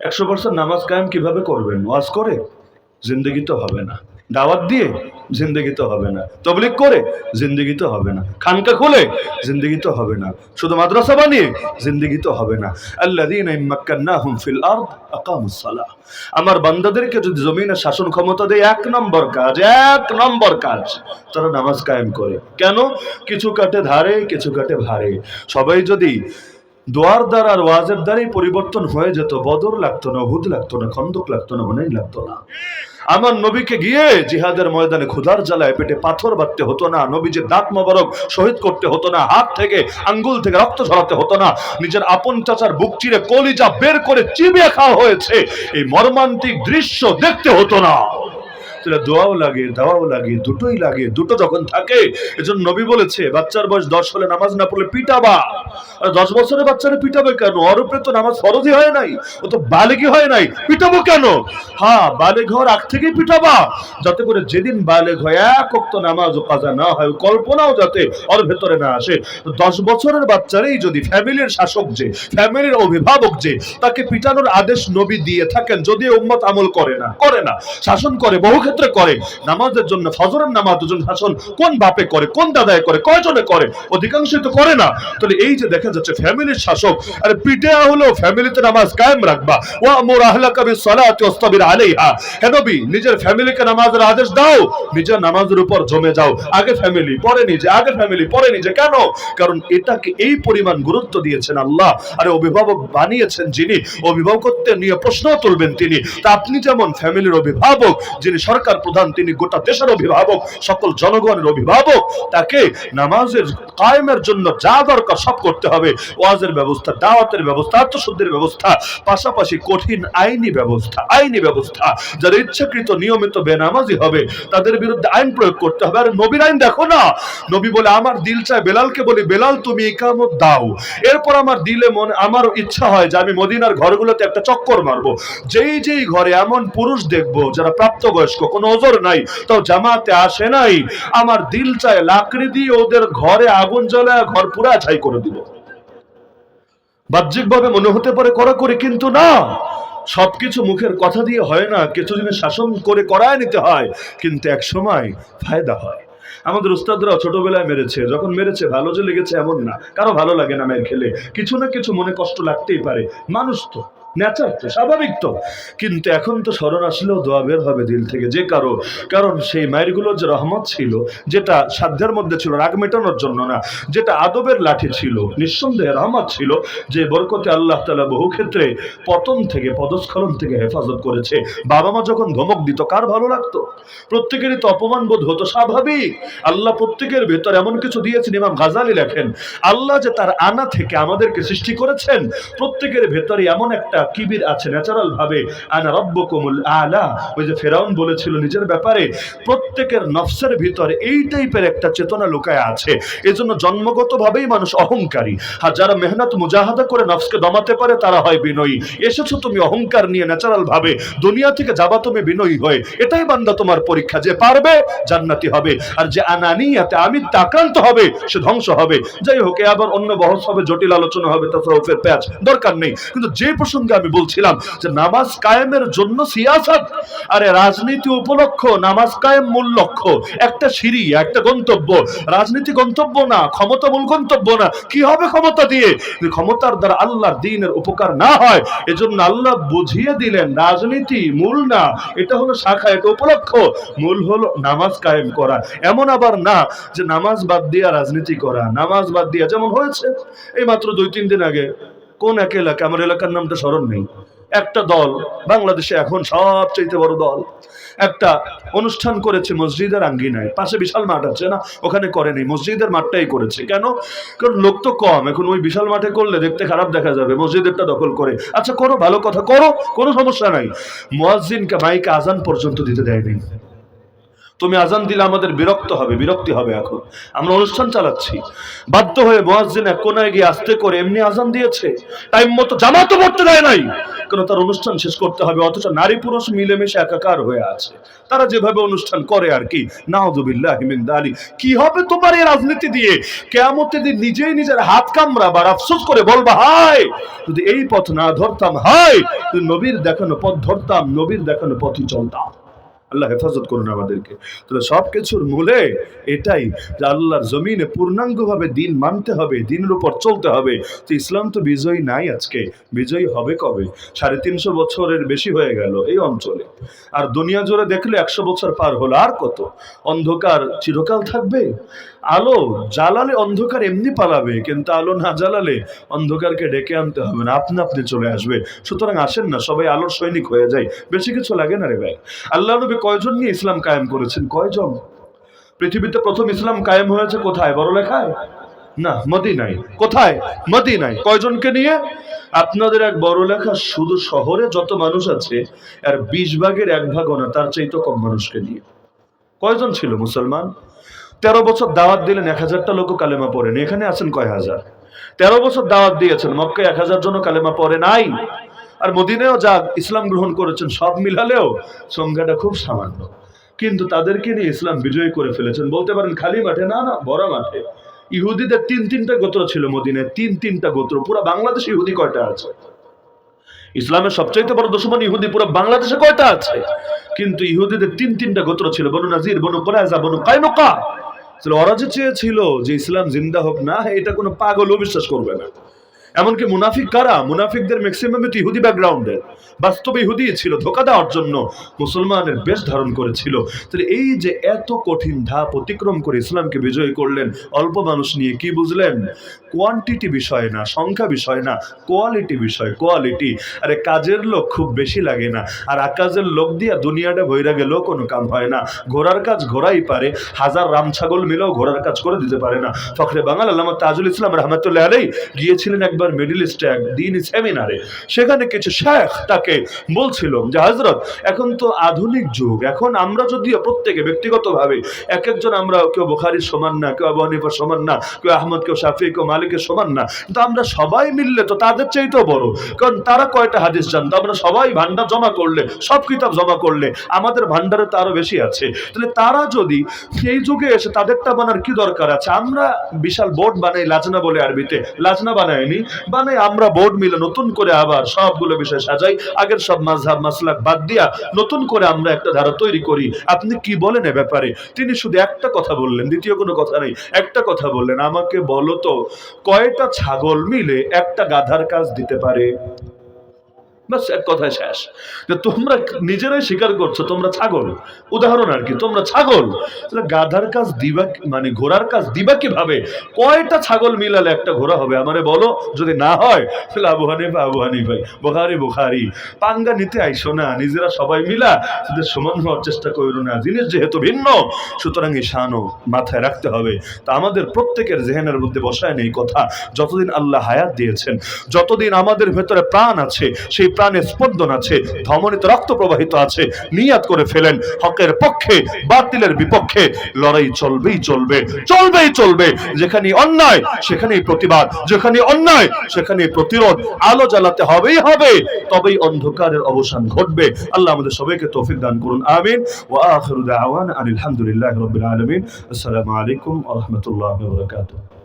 একশো পার্সেন্ট নামাজ কায়েম কীভাবে করবেন? ওয়াজ করে? জিন্দগি তো হবে না। দাওয়াত দিয়ে? জিন্দগি তো হবে না। তবলিক করে? জিন্দগি তো হবে না। খানকা খুলে? জিন্দগি তো হবে না। শুধু মাদ্রাসা বানিয়ে? জিন্দগি তো হবে না। ফিল আরদ আকামুস সালাহ। আমার বান্দাদেরকে যদি জমিনে শাসন ক্ষমতা দেয়, এক নম্বর কাজ, এক নম্বর কাজ, তারা নামাজ কায়েম করে। কেন? কিছু কাটে ধারে, কিছু কাটে ভারে। সবাই যদি দোয়ার দ্বার আর ওয়াজের দ্বারাই পরিবর্তন হয়ে যেত। বদর লাগতো না হুদ লাগতো না, খন্দক লাগতো না, অনেক লাগতো না। আমার নবীকে গিয়ে জিহাদের ময়দানে ক্ষুধার জ্বালায় পেটে পাথর বাঁধতে হতো না, নবীজের দাঁত মোবারক শহীদ করতে হতো না, হাত থেকে আঙ্গুল থেকে রক্ত ঝরাতে হতো না, নিজের আপন চাচার বুক চিরে কলিজা বের করে চিবিয়ে খাওয়া হয়েছে। এই মর্মান্তিক দৃশ্য দেখতে হতো না। তাহলে দোয়াও লাগে, দাওয়াও লাগে, দুটোই লাগে, দুটো যখন থাকে, এজন্য নবী বলেছে, বাচ্চার বয়স দশ হলে নামাজ না পড়লে পিটাবা। আর দশ বছরের বাচ্চারা পিটাবে কেন? উপরে তো নামাজ ফরজই হয় নাই, ও তো বালেগি হয় নাই, পিটাবো কেন? হ্যাঁ বালেগ হওয়ার আগ থেকেই পিটাবা, যাতে করে যেদিন বালেগ হয়, এক অক্ত নামাজ ও কাজা না হয় কল্পনাও যাতে ওর ভেতরে না আসে। দশ বছরের বাচ্চারাই যদি ফ্যামিলির শাসক যে, ফ্যামিলির অভিভাবক যে, তাকে পিটানোর আদেশ নবী দিয়ে থাকেন, যদি উম্মত আমল করে না করে না, শাসন করে, বহু ক্ষেত্রে করে নামাজের জন্য ফজরের নামাজের জন্য শাসন কোন বাপে করে, কোন দাদায় করে, কয়জনে করে? অধিকাংশই তো করে না। তাহলে এই যে দেখা যাচ্ছে ফ্যামিলির শাসক, আরে পিটে হলো ফ্যামিলিতে নামাজ কায়েম রাখবা। ওয়া আমুর আহলাকা বিসসালাতি ওয়াসতাবির আলাইহা। হে নবী, নিজের ফ্যামিলিকে নামাজের আদেশ দাও। নিজের নামাজের উপর জমে যাও। আগে ফ্যামিলি, পরে নিজে, আগে ফ্যামিলি, পরে নিজে। কেন? কারণ এটাকে এই পরিমাণ গুরুত্ব দিয়েছেন আল্লাহ। আরে অভিভাবক বানিয়েছেন যিনি অভিভাবকত্ব নিয়ে প্রশ্ন তুলবেন তিনি। তা আপনি যেমন ফ্যামিলির অভিভাবক, যিনি সরকার প্রধান, তিনি গোটা দেশের অভিভাবক, সকল জনগণের অভিভাবক, তাকে নামাজের কায়েমের জন্য যা দরকার সব করতে হবে। ওয়াজের ব্যবস্থা, দাওয়াতের ব্যবস্থা, আত্মশুদ্ধির ব্যবস্থা, পাশাপাশি কঠিন আইনি ব্যবস্থা আইনি ব্যবস্থা যারা ইচ্ছাকৃত নিয়মিত বেনামাজি হবে, তাদের বিরুদ্ধে আইন প্রয়োগ করতে হবে। আর নবীর আইন দেখো না। নবী বলে, আমার দিল চায় বেলালকে। বলি, বেলাল, তুমি ইকামত দাও। এরপর আমার দিলে মনে, আমার ইচ্ছা হয় যে আমি মদিনার ঘরগুলোতে একটা চক্কর মারবো। যেই যেই ঘরে এমন পুরুষ দেখব যারা প্রাপ্তবয়স্ক কোনো ওজোর নাই। তাও জামাতে আসে নাই। আমার দিল চায় লাকড়ি দিয়ে ওদের ঘরে আগুন জ্বলায় ঘর পুরা ছাই করে দিব বাহ্যিকভাবে মনে হতে পারে করা করে কিন্তু না। সবকিছু মুখের কথা দিয়ে হয় না। কিছু জিনিস শাসন করে করায় নিতে হয়, কিন্তু এক সময় ফায়দা হয়। আমাদের উস্তাদরা ছোটবেলায় মেরেছে। যখন মেরেছে, ভালো যে লেগেছে এমন না। কারও ভালো লাগে না মেয়ের খেলে। কিছু না কিছু মনে কষ্ট লাগতেই পারে। মানুষ তো। ন্যাচার তো স্বাভাবিক তো। কিন্তু এখন তো স্মরণ আসলেও দোয়া বের হবে দিল থেকে যে কারও। কারণ সেই মায়েরগুলোর যে রহমত ছিল, যেটা সাধ্যের মধ্যে ছিল, রাগ মেটানোর জন্য না, যেটা আদবের লাঠি ছিল, নিঃসন্দেহে রহমত ছিল, যে বরকতে আল্লাহ তালা বহু ক্ষেত্রে পতন থেকে, পদস্খলন থেকে হেফাজত করেছে। বাবা মা যখন ধমক দিত, কার ভালো লাগতো? প্রত্যেকেরই তো অপমান বোধ হতো, স্বাভাবিক। আল্লাহ প্রত্যেকের ভেতর এমন কিছু দিয়েছেন, ইমাম গাজালি লেখেন, আল্লাহ যে তার আনা থেকে আমাদেরকে সৃষ্টি করেছেন, প্রত্যেকের ভেতরে এমন একটা কিবির আছে ন্যাচারাল ভাবে। আনা রব্বকুমুল আলা। ওই যে ফেরাউন বলেছিল নিজের ব্যাপারে, প্রত্যেকের নফসের ভিতরে এই টাইপের একটা চেতনা লুকায় আছে। এজন্য জন্মগতভাবেই মানুষ অহংকারী। আর যারা মেহনত মুজাহাদা করে নফসকে দমাতে পারে, তারা হয় বিনয়ী। এসেছ তুমি অহংকার নিয়ে ন্যাচারাল ভাবে। দুনিয়া থেকে যাবা তুমি বিনয়ী হয়ে। এটাই বান্দা তোমার পরীক্ষা। যে পারবে, জান্নাতি হবে। আর যে আনানিয়াতে আমি আক্রান্ত হবে, সে ধ্বংস হবে। যাই হোক আবার অন্য বহস হবে জটিল আলোচনা হবে তাসawufের প্যাচ দরকার নেই। কিন্তু যে প্রসঙ্গে আমি বলছিলাম যে নামাজ কায়েমের জন্য সিয়াসত। আরে রাজনীতি উপলক্ষ, নামাজ কায়েম মূল লক্ষ্য। একটা সিঁড়ি, একটা গন্তব্য। রাজনীতি গন্তব্য না, ক্ষমতা মূল গন্তব্য না। কি হবে ক্ষমতা দিয়ে? ক্ষমতার দ্বারা আল্লাহর দিনের উপকার না হয়, এজন্য আল্লাহ বুঝিয়ে দিলেন, রাজনীতি মূল না, এটা হলো শাখা, এটা উপলক্ষ। মূল হলো নামাজ কায়েম করা। এমন আবার না যে নামাজ বাদ দিয়া রাজনীতি করা, নামাজ বাদ দিয়া, যেমন হয়েছে এই মাত্র দুই তিন দিন আগে কোন এক এলাকা? আমার এলাকার নামটা স্মরণ নেই। একটা দল, বাংলাদেশে এখন সবচেয়ে বড় দল। একটা অনুষ্ঠান করেছে মসজিদের আঙ্গিনায়। পাশে বিশাল মাঠ আছে না? ওখানে করেনি মসজিদের মাঠটাই করেছে। কেন? কারণ লোক তো কম। এখন ওই বিশাল মাঠে করলে দেখতে খারাপ দেখা যাবে। মসজিদেরটা দখল করে। আচ্ছা করো, ভালো কথা, করো, কোনো সমস্যা নাই। মোয়াজ্জিনকে মাইকে আজান পর্যন্ত দিতে দেয়নি। তুমি আজান দিলে আমাদের বিরক্ত হবে, বিরক্তি হবে এখন। আমরা অনুষ্ঠান চালাচ্ছি। বাধ্য হয়ে মোয়াজ্জিন এক কোনায় গিয়ে আস্তে করে এমনি আজান দিয়েছে। টাইম মতো জামাতও পড়তে দেয় নাই। কারণ তার অনুষ্ঠান শেষ করতে হবে, অথচ নারী পুরুষ মিলেমিশে একাকার হয়ে আছে। তারা যেভাবে অনুষ্ঠান করে আর কি। নাউজুবিল্লাহ মিন দালি কি হবে তোমার এই রাজনীতি দিয়ে? কেয়ামতের দিন নিজেই নিজের হাত কামড়া বা আফসোস করে বলবা, হায়! যদি এই পথ না ধরতাম, হায়! নবীর দেখানো পথ ধরতাম, নবীর দেখানো পথই চলতাম। আল্লাহ হেফাজত করুন আমাদেরকে। তাহলে সব কিছুর মূলে এটাই যে আল্লাহর জমিনে পূর্ণাঙ্গভাবে দিন মানতে হবে, দিনের উপর চলতে হবে। তো ইসলাম তো বিজয়ী নাই আজকে। বিজয়ী হবে কবে? সাড়ে তিনশো বছরের বেশি হয়ে গেল এই অঞ্চলে। আর দুনিয়া জুড়ে দেখলে একশো বছর পার হলো। আর কত? অন্ধকার চিরকাল থাকবে। আলো জ্বালালে অন্ধকার এমনি পালাবে, কিন্তু আলো না জ্বালালে অন্ধকারকে ডেকে আনতে হবে না। আপনি আপনি চলে আসবে। সুতরাং আসেন না, সবাই আলোর সৈনিক হয়ে যায়। বেশি কিছু লাগে না রে ভাই। আল্লাহ নবী কয়জন নিয়ে ইসলাম কায়েম করেছেন? কয়জন? পৃথিবীতে প্রথম ইসলাম কায়েম হয়েছে কোথায়? বড় লেখায় না মদিনাই কোথায়? মদিনাই কয়জনকে নিয়ে? আপনাদের এক বড় লেখা শুধু শহরে যত মানুষ আছে, আর বিশ ভাগের এক ভাগও না, তার চাইতে কম মানুষকে নিয়ে। কয়জন ছিল মুসলমান? তেরো বছর দাওয়াত দিলেন, এক হাজারটা লোক কালেমা পড়েন। এখানে আছেন কয় হাজার? তেরো বছর দাওয়াত দিয়েছেন, মক্কায় এক হাজার জন কালেমা পড়ে নাই। আর মদিনেও যা ইসলাম গ্রহণ করেছেন, সব মিলালেও সংখ্যাটা খুব সামান্য। কিন্তু তাদেরকে নিয়ে ইসলাম বিজয় করে ফেলেছেন। বলতে পারেন খালি মাঠে, না না, বড় মাঠে। ইহুদিদের তিন তিনটা গোত্র ছিল মদিনায় তিন তিনটা গোত্র। পুরো বাংলাদেশ ইহুদি কয়টা আছে? ইসলামের সবচাইতে বড় দুশ্মন ইহুদি পুরো বাংলাদেশে কয়টা আছে? কিন্তু ইহুদিদের তিন তিনটা গোত্র ছিল, বনু নাজির, বনু কোরাইজা বনু কাইনুকা। ওরা যে চেয়েছিল যে ইসলাম জিন্দা হোক, না, এটা কোনো পাগলও বিশ্বাস করবে না। এমনকি মুনাফিক কারা? মুনাফিকদের ম্যাক্সিমাম ইহুদি ব্যাকগ্রাউন্ডের বাস্তবে ইহুদি ছিল, ধোকা দেওয়ার জন্য মুসলমানের বেশ ধারণ করেছিল। তাহলে এই যে এত কঠিন ধাপ অতিক্রম করে ইসলামকে বিজয় করলেন, অল্প মানুষ নিয়ে কি বুঝলেন? কোয়ান্টিটি বিষয় না, সংখ্যা বিষয় না কোয়ালিটি বিষয় কোয়ালিটি আরে কাজের লোক খুব বেশি লাগে না। আর আকাজের লোক দিয়া দুনিয়াটা ভৈরা গেলেও কোনো কাম হয় না। ঘোড়ার কাজ ঘোড়াই পারে, হাজার রাম ছাগল মিলেও ঘোড়ার কাজ করে দিতে পারে না। ফখরে বাঙাল আল্লামা তাজুল ইসলাম রহমতুল্লাহ আলাই গিয়েছিলেন একবার মিডিল ইস্টে এক দিন সেমিনারে সেখানে কিছু শেখ তাকে বলছিল যে হজরত এখন তো আধুনিক যুগ। এখন আমরা যদিও প্রত্যেকে ব্যক্তিগতভাবে এক একজন আমরা কেউ বোখারির সমান না, কেউ আবু হানিফার সমান না, কেউ আহমদ, কেউ শাফি, কেউ মালিকের সমান না, কিন্তু আমরা সবাই মিললে তো তাদের চাইতেও বড়। কারণ তারা কয়টা হাদিস জানতো? আমরা সবাই ভান্ডার জমা করলে, সব কিতাব জমা করলে আমাদের ভান্ডারে তো বেশি আছে। তাহলে তারা যদি সেই যুগে এসে তাদেরটা বানার কি দরকার আছে? আমরা বিশাল বোর্ড বানাই লাজনা বলে আরবিতে। লাজনা বানাইনি বানাই আমরা বোর্ড মিলে নতুন করে আবার সবগুলো বিষয় সাজাই, আগের সব মাঝহাব, মাসলাক বাদ দিয়া নতুন করে আমরা একটা ধারা তৈরি করি। আপনি কি বলেন এ ব্যাপারে? তিনি শুধু একটা কথা বললেন, দ্বিতীয় কোনো কথা নেই। একটা কথা বললেন, আমাকে বলো তো, কয়টা ছাগল মিলে একটা গাধার কাজ দিতে পারে? বাস, এক কথায় শেষ। যে তোমরা নিজেরাই স্বীকার করছ, তোমরা ছাগল। উদাহরণ আর কি, তোমরা ছাগল। গাধার কাজ দিবা মানে ঘোড়ার কাজ দিবা কীভাবে? কয়টা ছাগল মিলালে একটা ঘোড়া হবে? আমারে বলো, যদি না হয়, তাহলে আবু হানিফা, আবু হানিফাই বোখারি বোখারি। পাঙ্গা নিতে আইসো না, নিজেরা সবাই মিলা তাদের সমান হওয়ার চেষ্টা করো না। জিনিস যেহেতু ভিন্ন, সুতরাং এই শানও মাথায় রাখতে হবে। তা আমাদের প্রত্যেকের জেহেনের মধ্যে বসায় নেই কথা। যতদিন আল্লাহ হায়াত দিয়েছেন, যতদিন আমাদের ভেতরে প্রাণ আছে, সেই প্রাণে স্পন্দন আছে, ধমনিত রক্ত প্রবাহিত আছে, নিয়াত করে ফেলেন হকের পক্ষে, বাতিলের বিপক্ষে। লড়াই চলবেই চলবে চলবেই চলবে। যেখানে অন্যায়, সেখানেই প্রতিবাদ যেখানে অন্যায় সেখানে প্রতিরোধ। আলো জ্বালাতে হবেই হবে, তবেই অন্ধকারের অবসান ঘটবে। আল্লাহ আমাদের সবাইকে তৌফিক দান করুন, আমিন। ওয়া আখিরু দাওয়ানা আনিল হামদুলিল্লাহি রাব্বিল আলামিন। আসসালামু আলাইকুম ওয়া রাহমাতুল্লাহি ওয়া বারাকাতুহু।